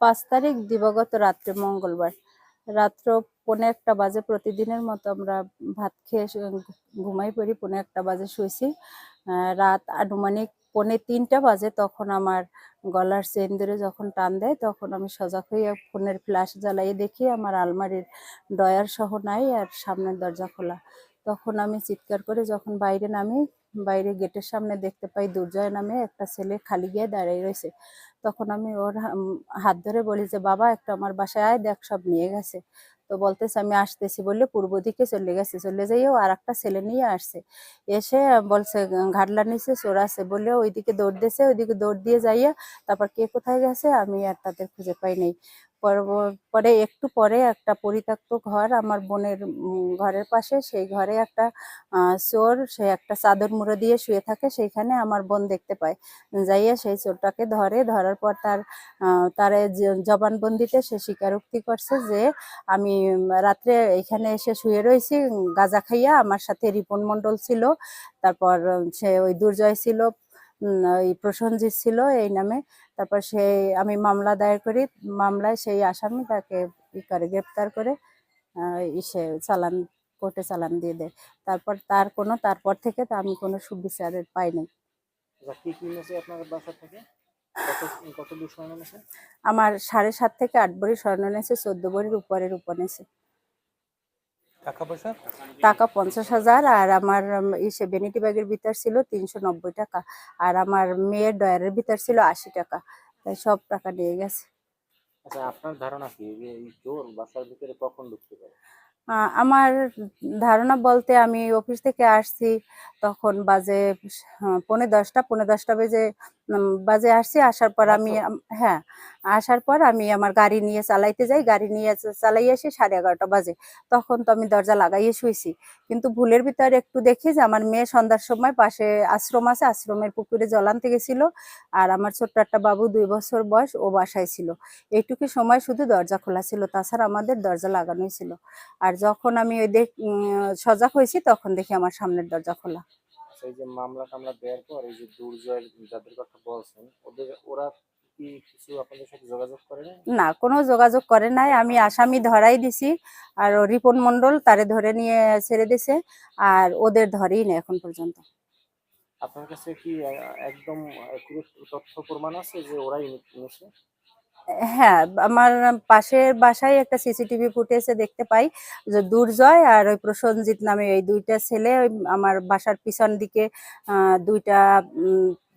পাঁচ তারিখ দিবাগত রাত্রে মঙ্গলবার। রাত্র পৌনে একটা বাজে প্রতিদিনের মতো আমরা ভাত খেয়ে ঘুমাই পড়ি, পৌনে একটা বাজে শুয়েছি। রাত আনুমানিক পৌনে তিনটা বাজে তখন আমার গলার চেন ধরে যখন টান দেয় তখন আমি সজাগ হয়ে ফোনের ফ্ল্যাশ জ্বালিয়ে দেখি আমার আলমারির ডয়ার সহ নাই আর সামনের দরজা খোলা। তখন আমি চিৎকার করে যখন বাইরে নামি, বাইরে গেটের সামনে দেখতে পাই দুর্জয় নামে একটা ছেলে খালি গিয়ে দাঁড়িয়ে রয়েছে। তখন আমি ওর হাত ধরে বলি যে, বাবা, একটা আমার বাসায় আয়, দেখ, সব নিয়ে গেছে। তো বলতেছে, আমি আসতেছি বললে পূর্ব দিকে চলে গেছে। চলে যাইও আর একটা ছেলে নিয়ে আসছে। এসে বলছে ঘাটলার নিচে চোর আছে। বলে ওইদিকে দৌড় দিয়েছে। ওইদিকে দৌড় দিয়ে যাইয়া তারপর কে কোথায় গেছে? আমি আর তাদের খুঁজে পাই নাই। পরে একটু পরে একটা পরিত্যক্ত ঘর আমার বোনের ঘরের পাশে। সেই ঘরে একটা চোর, সে একটা চাদর মুড়ো দিয়ে শুয়ে থাকে। সেইখানে আমার বোন দেখতে পায়। যাইয়া সেই চোরটাকে ধরে। ধরার পর তার তার জবানবন্দিতে সে স্বীকারোক্তি করছে যে, আমি রাত্রে এখানে এসে শুয়ে রয়েছি গাঁজা খাইয়া। আমার সাথে রিপন মণ্ডল ছিল। তারপর সে ওই দুর্জয় ছিল। ওই প্রসঞ্জিৎ ছিল এই নামে। তারপর সে আমি মামলা দায়ের করি মামলায় সেই আসামি তাকে ই করে গ্রেপ্তার করে ইসে চালান কোর্টে চালান দিয়ে দেয়। তারপর তার কোনো তারপর থেকে তো আমি কোনো সুবিচারের পাইনি। আমার সাড়ে সাত থেকে আট ভরি স্বর্ণ নেছে চোদ্দ ভরির উপরের উপর নেছে টাকা পঞ্চাশ হাজার আর আমার ইসে বেনিটি ব্যাগের ভিতর ছিল তিনশো নব্বই টাকা আর আমার মেয়ের ডয়ারের ভিতর ছিল আশি টাকা তাই সব টাকা নিয়ে গেছে। আচ্ছা আপনার ধারণা কি যে চোর বাসার ভিতরে কখন ঢুকতে পারে? আমার ধারণা বলতে আমি অফিস থেকে আসছি তখন বাজে আহ, পৌনে দশটা পৌনে দশটা বেজে বাজে আসছি আসার পর আমি হ্যাঁ আসার পর আমি আমার গাড়ি নিয়ে চালাইতে যাই গাড়ি নিয়ে চালাই আসি সাড়ে এগারোটা বাজে। তখন তো আমি দরজা লাগাইয়ে শুয়েছি কিন্তু ভুলের ভিতরে একটু দেখি যে আমার মেয়ে সন্ধ্যার সময় পাশে আশ্রম আছে আশ্রমের পুকুরে জল আনতে গেছিল আর আমার ছোট্ট একটা বাবু দুই বছর বয়স ও বাসায় ছিল। এইটুকু সময় শুধু দরজা খোলা ছিল তাছাড়া আমাদের দরজা লাগানোই ছিল। আর যখন আমি ওই দেখ সজাগ হয়েছি তখন দেখি আমার সামনের দরজা খোলা। আচ্ছা এই যে মামলা টামলা দেওয়ার পর এই যে দুর্জয়ের যাদের কথা বলছেন ওদের ওরা কিছু আপনাদের সাথে যোগাযোগ করে না কোনো যোগাযোগ করে নাই। আমি আসামি ধরাই দিছি আর রিপন মন্ডল তারে ধরে নিয়ে ছেড়ে দিছে আর ওদের ধরেই না এখন পর্যন্ত। আপনার কাছে কি একদম তথ্য প্রমাণ আছে যে ওরাই নি- নিয়েছে হ্যাঁ আমার পাশের বাসায় একটা সিসিটিভি ফুটেজে দেখতে পাই যে দুর্জয় আর ওই প্রসঞ্জিৎ নামে এই দুইটা ছেলে ওই আমার বাসার পিছন দিকে দুইটা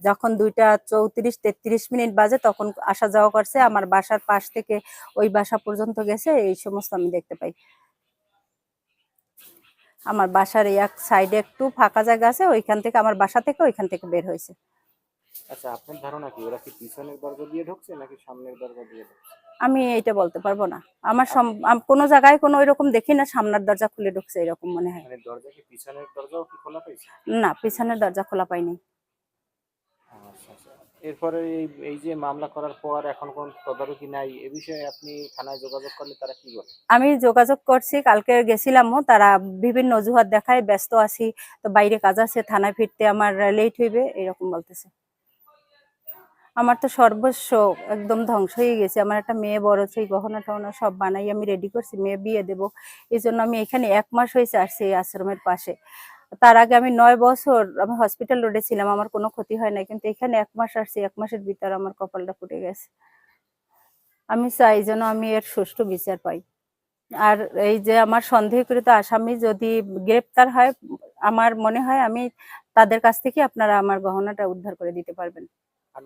যখন দুইটা চৌত্রিশ, তেত্রিশ মিনিট বাজে তখন আসা যাওয়া করছে। আমার বাসার পাশ থেকে ওই বাসা পর্যন্ত গেছে, এই সমস্ত আমি দেখতে পাই। আমার বাসার এক সাইডে একটু ফাঁকা জায়গা আছে, ওইখান থেকে, আমার বাসা থেকে ওইখান থেকে বের হয়েছে। আচ্ছা আপনার ধারণা কি? ওরা কি পিছনের দরজা দিয়ে ঢুকছে নাকি সামনের দরজা দিয়ে ঢুকছে? আমি এটা বলতে পারব না। আমার আম- কোনো জায়গায় কোনো এরকম দেখি না সামনের দরজা খুলে ঢুকছে এরকম মনে হয়। মানে দরজা কি পিছনের দরজাও কি খোলা পেয়েছে? না পিছনের দরজা খোলা পাইনি আচ্ছা আচ্ছা। এরপরে এই এই যে মামলা করার পর এখন কোন তদারকি নাই এ বিষয়ে আপনি থানায় যোগাযোগ করলে তারা কি বলে? আমি যোগাযোগ করছি কালকে গেছিলামও তারা বিভিন্ন অজুহাত দেখায় ব্যস্ত আছি তো বাইরে কাজ আছে থানায় ফিরতে আমার লেট হইবে এরকম বলতেছে। আমার তো সর্বস্ব একদম ধ্বংস হয়ে গেছে। আমার একটা মেয়ে বড় সেই গহনা টহনা সব বানাই আমি রেডি করছি, মেয়ে বিয়ে দেব। এই জন্য আমি এখানে এক মাস হয়েছে আসছি এই আশ্রমের পাশে। তার আগে আমি নয় বছর আমি হসপিটাল রোডে ছিলাম, আমার কোনো ক্ষতি হয় না কিন্তু এখানে এক মাস আসছি, এক মাসের ভিতর আমার কপালটা ফুটে গেছে। আমি চাই যেন আমি এর সুষ্ঠু বিচার পাই। আর এই যে আমার সন্দেহকৃত আসামি যদি গ্রেপ্তার হয়, আমার মনে হয় আমি তাদের কাছ থেকে আপনারা আমার গহনাটা উদ্ধার করে দিতে পারবেন।